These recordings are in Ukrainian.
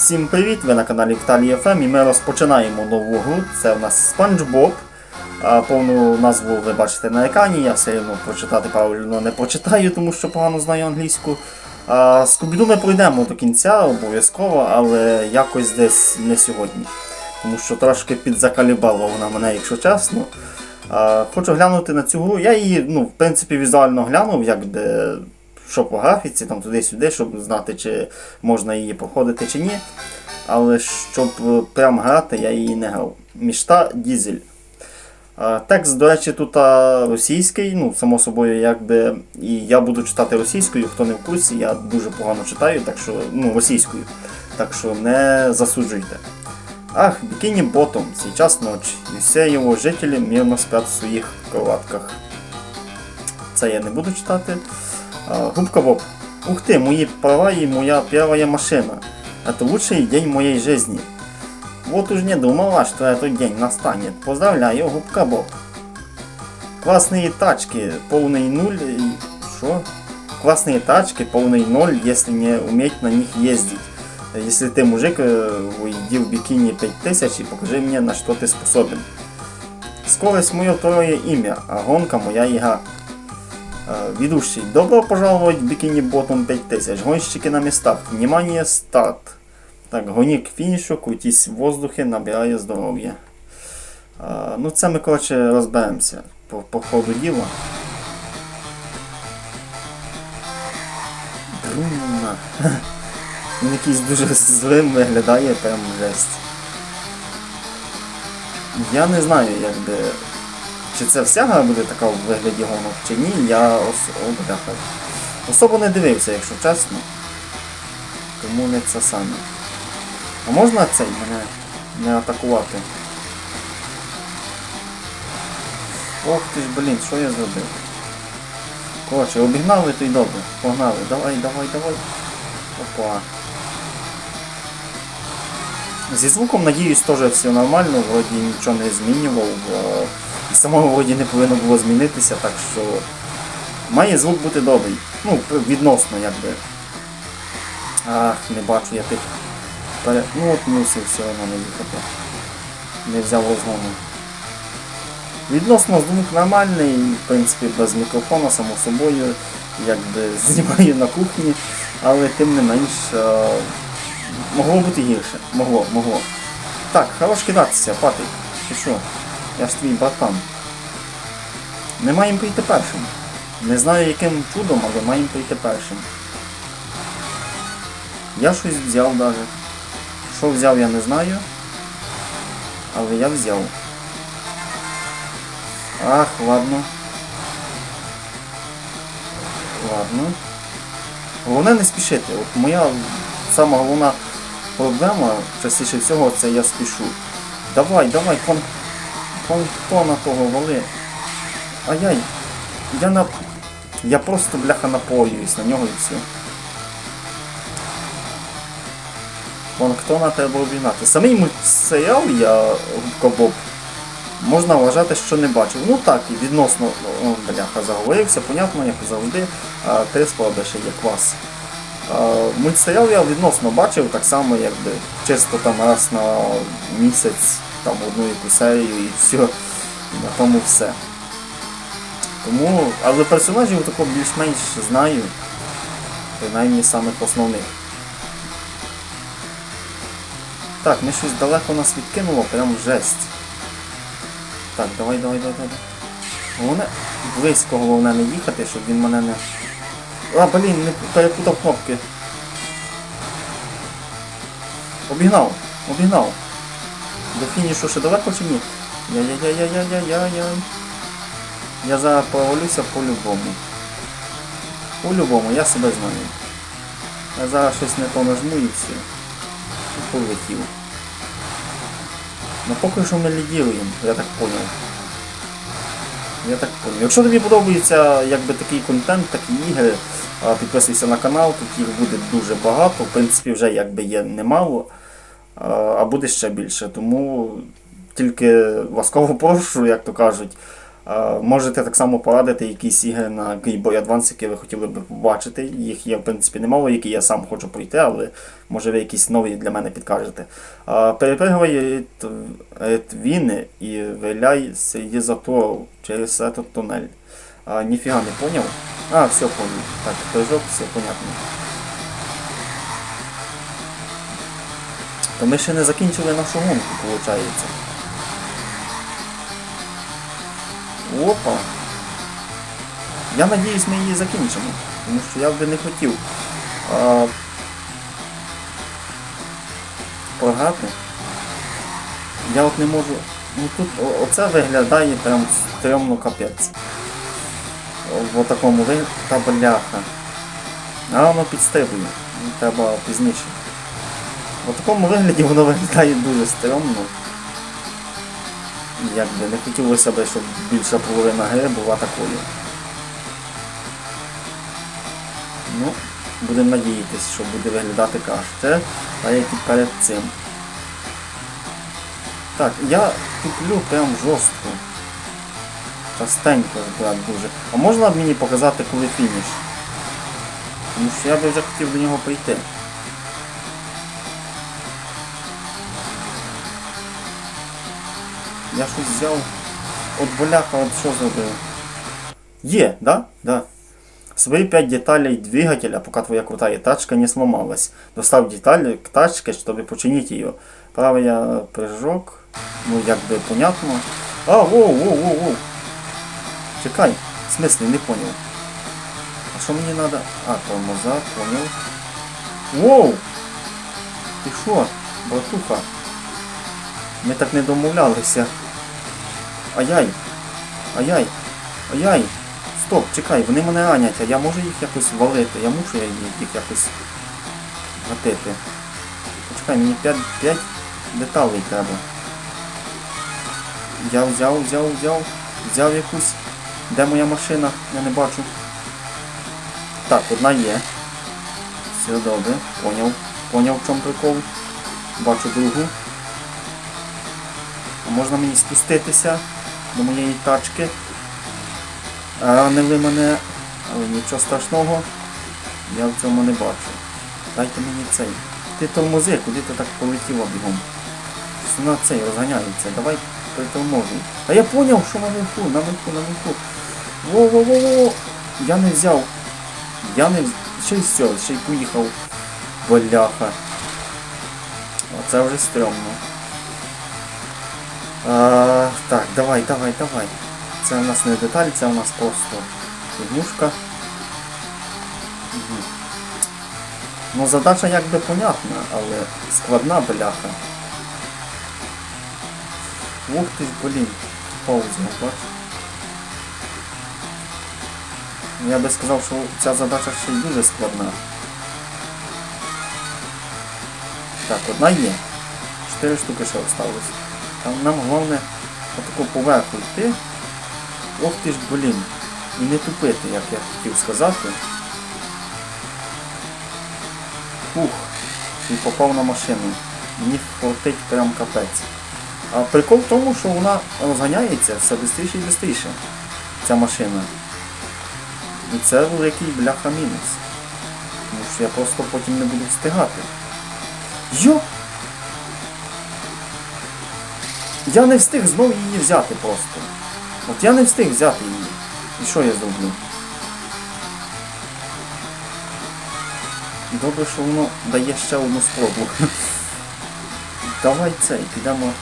Всім привіт! Ви на каналі Віталій ФМ і ми розпочинаємо нову гру. Це в нас SpongeBob. А, Повну назву ви бачите на екрані, я все одно прочитати правильно не прочитаю, тому що погано знаю англійську. Скубіду ми пройдемо до кінця обов'язково, але якось десь не сьогодні. Тому що трошки підзакалібала вона мене, якщо чесно. Хочу глянути на цю гру. Я її, ну, в принципі, візуально глянув, якби що по графіці, там туди-сюди, щоб знати, чи можна її проходити чи ні. Але щоб е, прям грати, я її не грав. Мішта Дізель. Текст, до речі, тут російський, ну, само собою, якби. І я буду читати російською, хто не в курсі, я дуже погано читаю, так що, ну, російською. Так що не засуджуйте. Ах, бикини ботом, сейчас ночь, и все его жители мирно спят в своїх кроватках. Це я не буду читати. А, Губка Боб. Ух ты, мои права и моя первая машина. Это лучший день моей жизни. Вот уж не думала, что этот день настанет. Поздравляю, Губка Боб. Классные тачки, полный нуль и... Что? Классные тачки, полный ноль, если не уметь на них ездить. Если ты мужик, э, уйди в бикини 5000 и покажи мне, на что ты способен. Скорость мое второе имя, а гонка моя игра. Э, Ведущий, добро пожаловать в Бикини Ботом 5000. Гонщики на местах. Внимание, старт. Так, гони к фінішу, крутись в набирає здоров'я. Е, ну це ми, коротше, розберемося по, по ходу діла. Друна. Він якийсь дуже злим виглядає, прям жесть. Я не знаю, якби. Чи це вся гра буде така в вигляді гонок, чи ні, я ос... О, особо не дивився, якщо чесно. Тому не це саме. А можна цей мене не атакувати? Ох ти ж, блін, що я зробив? Коротше, обігнали, то й добре. Погнали. Давай, давай, давай. Опа. Зі звуком, надіюсь, теж все нормально, вроді нічого не змінював. І самого вроді не повинно було змінитися, так що має звук бути добрий. Ну, відносно якби. Ах, не бачу я тих пере... Ну от мусив все одно не їхати. Не взяв розгону. Відносно звук нормальний, в принципі, без мікрофона, само собою, якби знімаю на кухні, але тим не менш е, могло бути гірше. Могло, могло. Так, хорош кидатися, Патрик. Ти що? Я ж твій братан. Ми маємо прийти першим. Не знаю яким чудом, але маємо прийти першим. Я щось взяв навіть. Що взяв, я не знаю. Але я взяв. Ах, ладно. Ладно. Головне не спішити. От моя сама головна проблема, частіше всього, це я спішу. Давай, давай, пон... понтона того вали. Ай-яй. Я на... Я просто бляха напоююсь на нього і все. Планктона треба обігнати. Самий мультсеріал я Губка Боб можна вважати, що не бачив. Ну так, відносно бляха заговорився, понятно, як завжди, три склади ще є клас. Мультсеріал я відносно бачив, так само, якби чисто там раз на місяць там одну яку і все, на тому все. Тому, але персонажів такого більш-менш знаю, принаймні самих основних. Так, ми щось далеко нас відкинуло, прям жесть. Так, давай, давай, давай, давай. Головне, близько головне не їхати, щоб він мене не... А, блін, не перепутав кнопки. Обігнав, обігнав. До фінішу ще далеко чи ні? Я-я-я-я-я-я-я-я. Я зараз провалюся по-любому. По-любому, я себе знаю. Я зараз щось не то нажму і все. І полетів. Ну поки що ми лідіруємо, я так поняв. Я так поняв. Якщо тобі подобається якби такий контент, такі ігри, підписуйся на канал, тут їх буде дуже багато, в принципі вже якби є немало, а, буде ще більше. Тому тільки ласково прошу, як то кажуть, Можете так само порадити якісь ігри на Game Boy Advance, які ви хотіли би побачити. Їх є, в принципі, немало, які я сам хочу пройти, але може ви якісь нові для мене підкажете. Перепригувай твіни і виляй сиді затору через этот тунель. Ніфіга не поняв. А, все понял. Так, прыжок, все понятно. То ми ще не закінчили нашу гонку, виходить. Опа. Я надіюсь, ми її закінчимо. Тому що я би не хотів а, програти. Я от не можу. Ну тут оце виглядає прям стрьомно капець. В такому ви та бляха. А воно підстрибує. Треба пізніше. В такому вигляді воно виглядає дуже стрьомно. Якби не хотілося б, щоб більша половина гри була такою. Ну, будемо надіятися, що буде виглядати краще, та як і перед цим. Так, я туплю прям жорстко. Частенько брат дуже. А можна б мені показати, коли фініш? Тому що я би вже хотів до нього прийти. Я щось взяв. От боляка, от що зробив? Є, да? Да. Свои 5 деталей двигателя, пока твоя крутая тачка не сломалась. Достав детали к тачке, чтобы починить ее. Правый я прыжок. Ну, як би понятно. А, воу, воу, воу, воу. Чекай, в смысле, не понял. А що мені надо? А, тормоза, понял. Воу! Ти що, братуха? Ми так не домовлялися. Ай-яй! Ай-яй! Ай-яй! Стоп, чекай, вони мене ранять, а я можу їх якось валити, я мушу я їх якось гатити. Почекай, мені 5, 5 деталей треба. Взяв, взяв, взяв, взяв, взяв якусь. Де моя машина? Я не бачу. Так, одна є. Все добре, поняв. Поняв в чому прикол. Бачу другу. А можна мені спуститися до моєї тачки? Ранили мене, але нічого страшного я в цьому не бачу. Дайте мені цей. Ти тормози, куди ти так полетіла бігом? Щось Вона цей розганяється. Давай притормозуй. А я поняв, що наверху, наверху, наверху. Во-во-во-во! Я не взяв. Я не вз- Ще й все, ще й поїхав. Боляха. Оце вже стрьомно. А, так, давай, давай, давай. Це у нас не деталь, це у нас просто фігушка. Угу. Ну, задача якби понятна, але складна бляха. Ух ти ж, блін, пауза, бач. Я би сказав, що ця задача ще й дуже складна. Так, одна є. Чотири штуки ще осталось. Там нам головне отако поверху йти. Ох ти ж, блін. І не тупити, як я хотів сказати. Ух, і попав на машину. Мені фортить прям капець. А прикол в тому, що вона розганяється все швидше і швидше. Ця машина. І це великий бляха мінус. Тому що я просто потім не буду встигати. Йо! Я не встиг знову її взяти просто. От я не встиг взяти її. І що я зроблю? Добре, що воно дає ще одну спробу. Давай цей, підемо.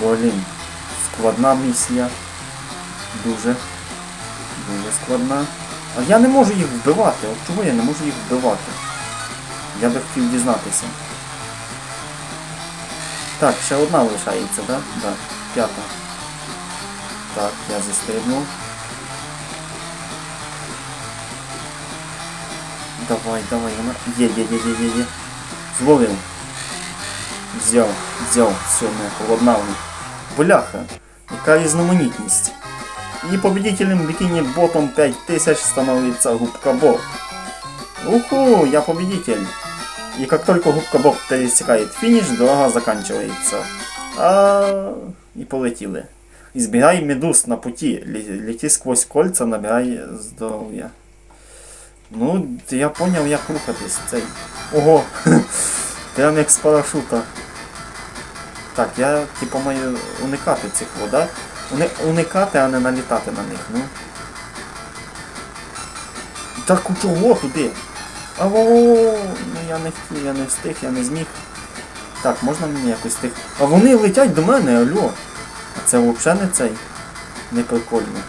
Блін. Складна місія. Дуже. Дуже складна. А я не можу їх вбивати. От чого я не можу їх вбивати? Я би хотів дізнатися. Так, ще одна лишається, да? Да. П'ята. Так, я застрибнув. Давай, давай, вона. Є, є, є, є, є, є. Зловив. Взяв, взяв, все, не холоднав. Бляха, яка різноманітність. І победителем бикини ботом 5000 становится губка Боб. Уху, я победитель. И как только губка Боб пересекает финиш, дорога заканчивается. А... І полетіли. Избегай медуз на пути. Лети сквозь кольца, набирай здоров'я. Ну, я поняв, як рухатись. Цей. Ого! Прям як з парашута. Так, я типу маю уникати цих вода. Уни... Уникати, а не налітати на них, ну. Так у чого туди? Аво, ну я не хотів, я не встиг, я не зміг. Так, можна мені якось тих. А вони летять до мене, алло. А це взагалі не цей. Не прикольно.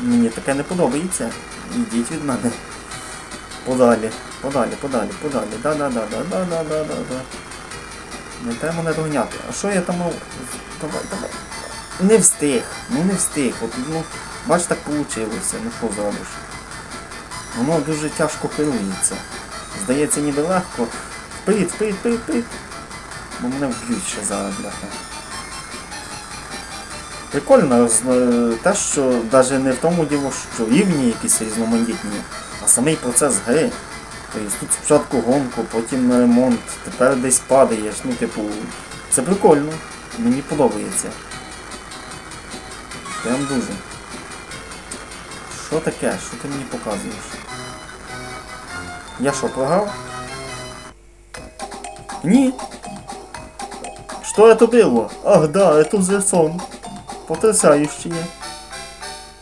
Мені таке не подобається. Ідіть від мене. Подалі, подалі, подалі, подалі. Да-да-да-да-да-да-да-да. Не треба мене доганяти. А що я там мав? Давай, давай. Не встиг, ну не встиг. От, ну, бач, так вийшло. Ну що зробиш? Воно дуже тяжко керується. Здається, ніби легко. Вперед, вперед, вперед, вперед. Бо мене вб'ють ще зараз, бляха. Прикольно е, те, що навіть не в тому діло, що рівні якісь різноманітні, а самий процес гри. Тобто тут спочатку гонку, потім на ремонт, тепер десь падаєш. Ну, типу, це прикольно. Мені подобається. Прям дуже. Що таке? Що ти мені показуєш? Я що, програв? Ні. Что это было? Ах да, это же сон. Потрясающее.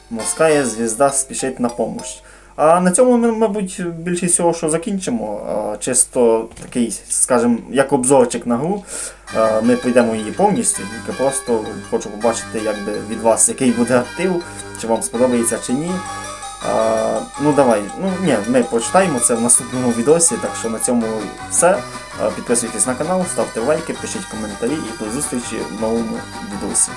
Морська звізда спішить на помощь. А на цьому ми, мабуть, більше всього, що закінчимо. Чисто такий, скажімо, як обзорчик на гру. Ми пройдемо її повністю, тільки просто хочу побачити як би, від вас, який буде актив, чи вам сподобається чи ні. А, ну давай, ну ні, ми почитаємо це в наступному відосі, так що на цьому все. Підписуйтесь на канал, ставте лайки, пишіть коментарі і до зустрічі в новому відосі.